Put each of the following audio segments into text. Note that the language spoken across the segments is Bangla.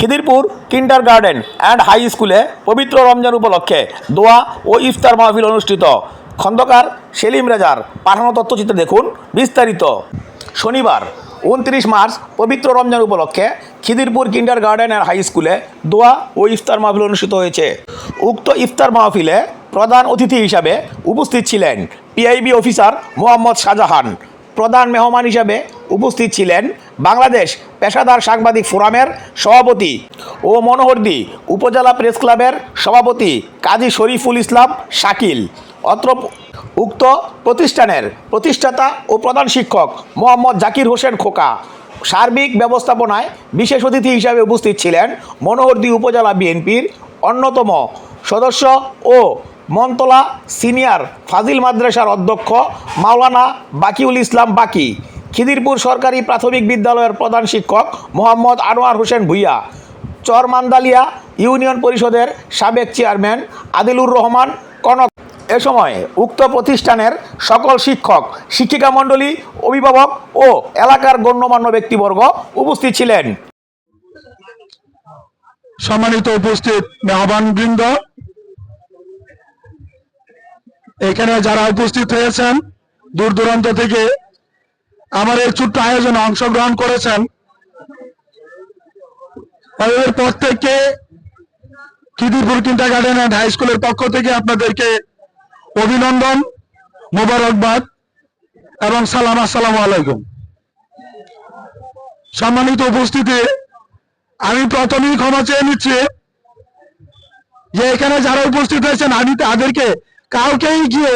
Khidirpur kindergarten and high স্কুলে পবিত্র রমজান উপলক্ষে দোয়া ও ইফতার মাহফিল অনুষ্ঠিত। খন্দকার সেলিম রেজার পাঠানো তথ্যচিত্রে দেখুন বিস্তারিত। শনিবার, উনত্রিশ মার্চ, পবিত্র রমজান উপলক্ষে Khidirpur kindergarten and high স্কুলে দোয়া ও ইফতার মাহফিল অনুষ্ঠিত হয়েছে। উক্ত ইফতার মাহফিলে প্রধান অতিথি হিসাবে উপস্থিত ছিলেন পিআইবি অফিসার মোহাম্মদ শাহজাহান। প্রধান মেহমান হিসাবে উপস্থিত ছিলেন বাংলাদেশ পেশাদার সাংবাদিক ফোরামের সভাপতি ও মনোহরদি উপজেলা প্রেস ক্লাবের সভাপতি কাজী শরীফুল ইসলাম শাকিল, অত্র উক্ত প্রতিষ্ঠানের প্রতিষ্ঠাতা ও প্রধান শিক্ষক মোহাম্মদ জাকির হোসেন খোকা। সার্বিক ব্যবস্থাপনায় বিশেষ অতিথি হিসাবে উপস্থিত ছিলেন মনোহরদি উপজেলা বিএনপির অন্যতম সদস্য ও মন্তলা সিনিয়র ফাজিল মাদ্রাসার অধ্যক্ষ মাওলানা বাকিউল ইসলাম বাকি। খিদিরপুর সরকারি প্রাথমিক বিদ্যালয়ের প্রধান শিক্ষক মোহাম্মদ আনোয়ার হোসেন ভুইয়া, চরমান্দালিয়া ইউনিয়ন পরিষদের সাবেক চেয়ারম্যান আদিলুর রহমান, কনক। এ সময় উক্ত প্রতিষ্ঠানের সকল শিক্ষক, শিক্ষিকা মণ্ডলী, অভিভাবক ও এলাকার গণ্যমান্য ব্যক্তিবর্গ উপস্থিত ছিলেন। সম্মানিত উপস্থিত মেহমান বৃন্দ, এখানে যারা উপস্থিত হয়েছেন, দূর দূরান্ত থেকে আমার এই ছোট্ট আয়োজনে অংশগ্রহণ করেছেন। তাদের প্রত্যেককে Khidirpur kindergarten and high স্কুলের পক্ষ থেকে আপনাদেরকে অভিনন্দন, মোবারকবাদ এবং সালাম, আসসালামু আলাইকুম। সম্মানিত উপস্থিতি, আমি প্রথমেই ক্ষমা চেয়ে নিচ্ছি যে এখানে যারা উপস্থিত হয়েছেন, আমি তাদেরকে কাউকেই গিয়ে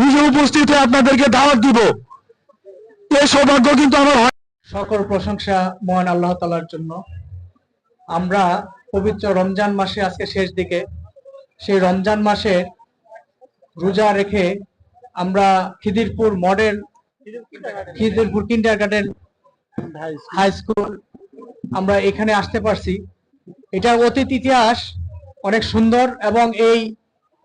নিজে উপস্থিত হয়ে আপনাদেরকে দাওয়াত দিব। সৌভাগ্য কিন্তু আমার হয়। সকল প্রশংসা মহান আল্লাহ তালার জন্য। আমরা পবিত্র রমজান মাসে আজকে শেষ দিকে, সেই রমজান মাসে রোজা রেখে আমরা Khidirpur model, Khidirpur kindergarten high school আমরা এখানে আসতে পারছি। এটা অতীত ইতিহাস, অনেক সুন্দর এবং এই